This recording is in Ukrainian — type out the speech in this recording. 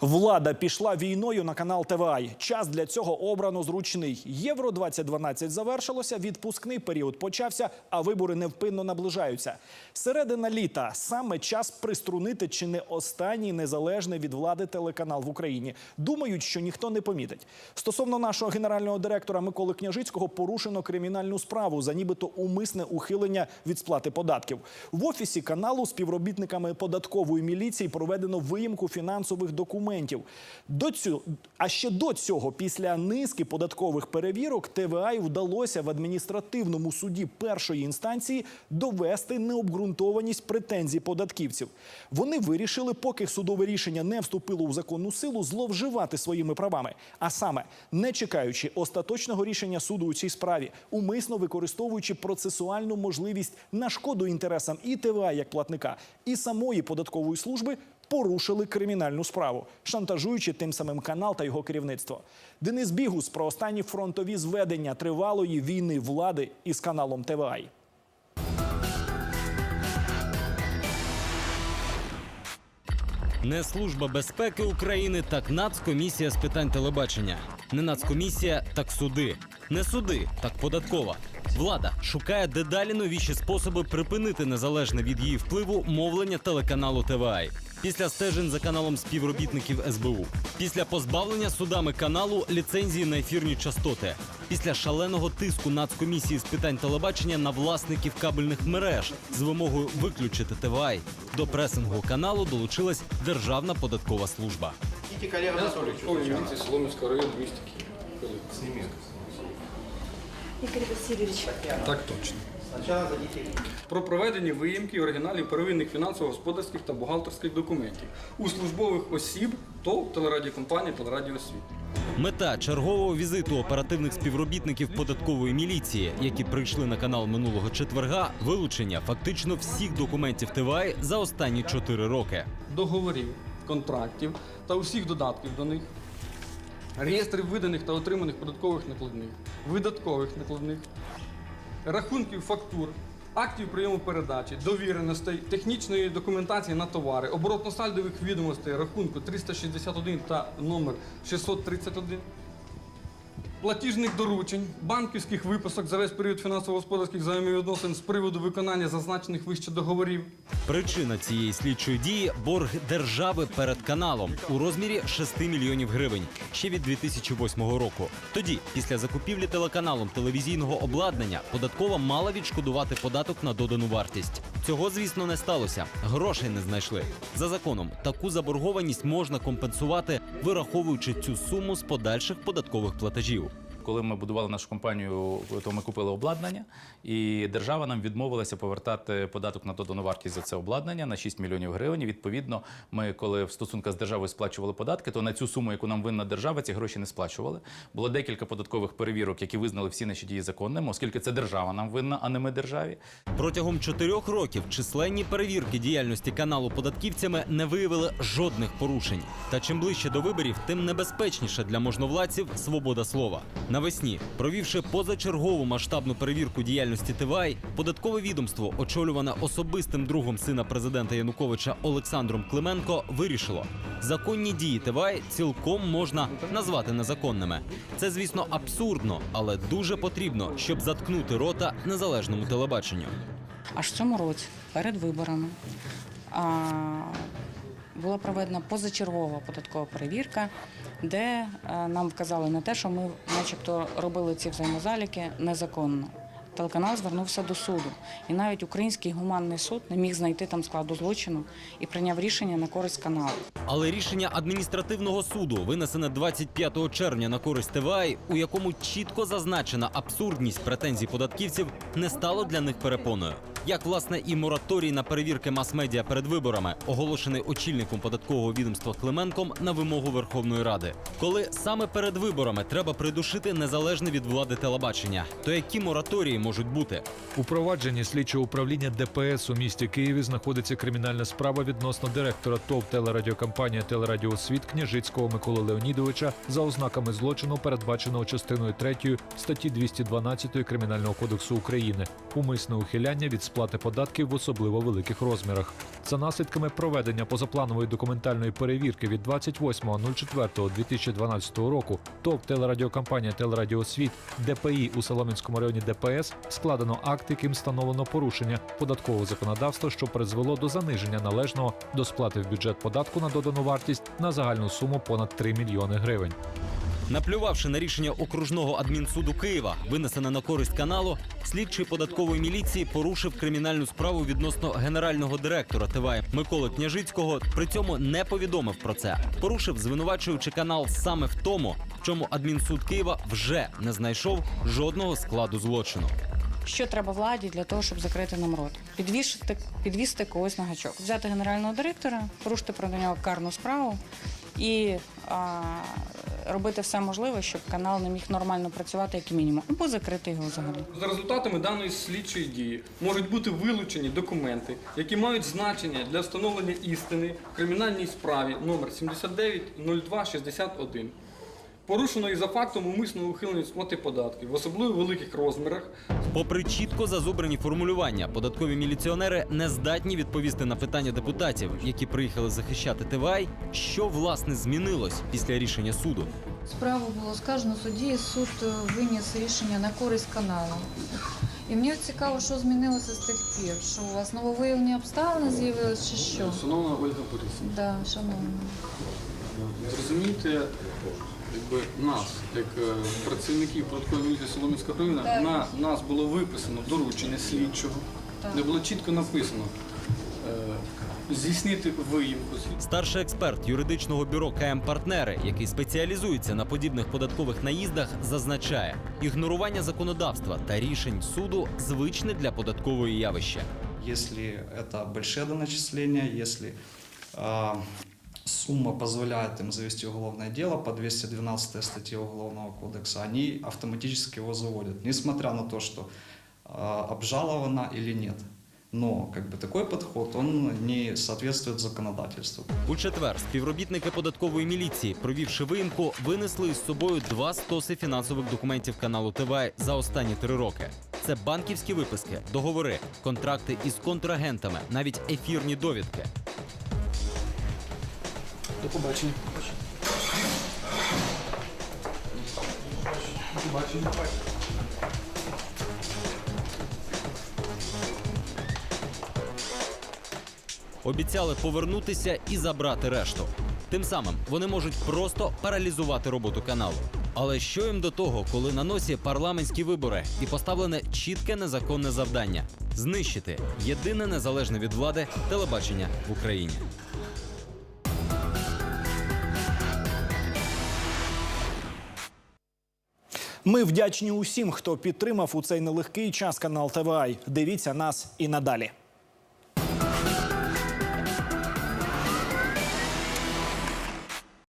Влада пішла війною на канал ТВА. Час для цього обрано зручний. Євро 2012 завершилося. Відпускний період почався, а вибори невпинно наближаються. Середина літа саме час приструнити чи не останній незалежний від влади телеканал в Україні. Думають, що ніхто не помітить. Стосовно нашого генерального директора Миколи Княжицького порушено кримінальну справу за нібито умисне ухилення від сплати податків. В офісі каналу співробітниками податкової міліції проведено виїмку фінансових документів. До цього, а ще до цього, після низки податкових перевірок, ТВА вдалося в адміністративному суді першої інстанції довести необґрунтованість претензій податківців. Вони вирішили, поки судове рішення не вступило у законну силу, зловживати своїми правами. А саме, не чекаючи остаточного рішення суду у цій справі, умисно використовуючи процесуальну можливість на шкоду інтересам і ТВА як платника, і самої податкової служби. Порушили кримінальну справу, шантажуючи тим самим канал та його керівництво. Денис Бігус про останні фронтові зведення тривалої війни влади із каналом ТВА. Не Служба безпеки України, так Нацкомісія з питань телебачення. Не Нацкомісія, так суди. Не суди, так податкова. Влада шукає дедалі новіші способи припинити незалежне від її впливу мовлення телеканалу ТВА. Після стежень за каналом співробітників СБУ, після позбавлення судами каналу ліцензії на ефірні частоти, після шаленого тиску Нацкомісії з питань телебачення на власників кабельних мереж з вимогою виключити ТВА, до пресингу каналу долучилась Державна податкова служба. Идите, коллега Анатольевич. Ой, видите, Соломинского 200 Игорь Так точно. Про проведення виїмки оригіналів первинних фінансово-господарських та бухгалтерських документів у службових осіб ТОВ телерадіокомпанії «Телерадіосвіт». Мета чергового візиту оперативних співробітників податкової міліції, які прийшли на канал минулого четверга, вилучення фактично всіх документів ТВА за останні чотири роки. договорів, контрактів та усіх додатків до них, реєстрів виданих та отриманих податкових накладних, видаткових накладних, рахунків фактур, актів прийому передачі, довіреностей, технічної документації на товари, оборотно-сальдових відомостей рахунку 361 та номер 631, платіжних доручень, банківських виписок за весь період фінансово-господарських взаємовідносин з приводу виконання зазначених вище договорів. Причина цієї слідчої дії борг держави перед каналом у розмірі 6 мільйонів гривень ще від 2008 року. Тоді, після закупівлі телеканалом телевізійного обладнання, податкова мала відшкодувати податок на додану вартість. Цього, звісно, не сталося. Грошей не знайшли. За законом таку заборгованість можна компенсувати, вираховуючи цю суму з подальших податкових платежів. Коли ми будували нашу компанію, то ми купили обладнання, і держава нам відмовилася повертати податок на додану вартість за це обладнання на 6 мільйонів гривень. Відповідно, ми, коли в стосунках з державою сплачували податки, то на цю суму, яку нам винна держава, ці гроші не сплачували. Було декілька податкових перевірок, які визнали всі наші дії законними, оскільки це держава нам винна, а не ми державі. Протягом чотирьох років численні перевірки діяльності каналу податківцями не виявили жодних порушень. Та чим ближче до виборів, тим небезпечніше для можновладців свобода слова. Навесні, провівши позачергову масштабну перевірку діяльності ТВАЙ, податкове відомство, очолюване особистим другом сина президента Януковича Олександром Клименко, вирішило, законні дії ТВАЙ цілком можна назвати незаконними. Це, звісно, абсурдно, але дуже потрібно, щоб заткнути рота незалежному телебаченню. Аж в цьому році, перед виборами, була проведена позачергова податкова перевірка, де е, нам вказали на те, що ми, начебто, робили ці взаємозаліки незаконно. Телеканал звернувся до суду, і навіть український гуманний суд не міг знайти там складу злочину і прийняв рішення на користь каналу. Але рішення адміністративного суду, винесене 25 червня на користь ТВА, у якому чітко зазначена абсурдність претензій податківців, не стало для них перепоною. Як власне і мораторій на перевірки мас-медіа перед виборами, оголошений очільником податкового відомства Клименком на вимогу Верховної Ради. Коли саме перед виборами треба придушити незалежне від влади телебачення, то які мораторії можуть бути? У провадженні слідчого управління ДПС у місті Києві знаходиться кримінальна справа відносно директора ТОВ телерадіокомпанія Телерадіосвіт Княжицького Миколи Леонідовича за ознаками злочину, передбаченого частиною 3 статті 212 Кримінального кодексу України умисне ухиляння від сплати податків в особливо великих розмірах. За наслідками проведення позапланової документальної перевірки від 28.04.2012 року ТОВ телерадіокомпанія Телерадіосвіт ДПІ у Солом'янському районі ДПС складено акт, яким встановлено порушення податкового законодавства, що призвело до заниження належного до сплати в бюджет податку на додану вартість на загальну суму понад 3 мільйони гривень. Наплювавши на рішення окружного адмінсуду Києва, винесене на користь каналу, слідчий податкової міліції порушив кримінальну справу відносно генерального директора ТВА Миколи Княжицького. При цьому не повідомив про це. Порушив, звинувачуючи канал саме в тому, в чому адмінсуд Києва вже не знайшов жодного складу злочину. Що треба владі для того, щоб закрити нам рот? Підвішити, підвісти когось на гачок, взяти генерального директора, порушити проти нього карну справу і а, робити все можливе, щоб канал не міг нормально працювати, як мінімум, або закрити його взагалі. За результатами даної слідчої дії можуть бути вилучені документи, які мають значення для встановлення істини в кримінальній справі номер 790261. Порушеної за фактом умисного ухилення сплати податків в особливо великих розмірах Попри чітко зазубрені формулювання, податкові міліціонери не здатні відповісти на питання депутатів, які приїхали захищати ТВА, що власне змінилось після рішення суду. Справу було скажено судді, і суд е, виніс рішення на користь каналу. І мені цікаво, що змінилося з тих пір. Що у вас нововиявлені обставини з'явилися чи що? Шановна Ольга Борисівна, Да, шановна. зрозумійте, якби нас, як е, працівників податкової міліції Соломінського району, Так. на нас було виписано доручення слідчого, де було чітко написано е, здійснити виїмку. Старший експерт юридичного бюро КМ Партнери, який спеціалізується на подібних податкових наїздах, зазначає, ігнорування законодавства та рішень суду звичне для податкової явище. Если это большие доначисления, если а, сумма позволяет им завести уголовное дело по 212 статье Уголовного кодекса, они автоматически его заводят, несмотря на то, что а, обжаловано или нет. Но как бы такой подход, он не соответствует законодательству. У четвер співробітники податкової міліції, провівши виїмку, винесли із собою два стоси фінансових документів каналу ТВ за останні три роки. Це банківські виписки, договори, контракти із контрагентами, навіть ефірні довідки. До побачення. До побачення. Обіцяли повернутися і забрати решту. Тим самим вони можуть просто паралізувати роботу каналу. Але що їм до того, коли на носі парламентські вибори і поставлене чітке незаконне завдання знищити єдине незалежне від влади телебачення в Україні. Ми вдячні усім, хто підтримав у цей нелегкий час канал ТВА. Дивіться нас і надалі.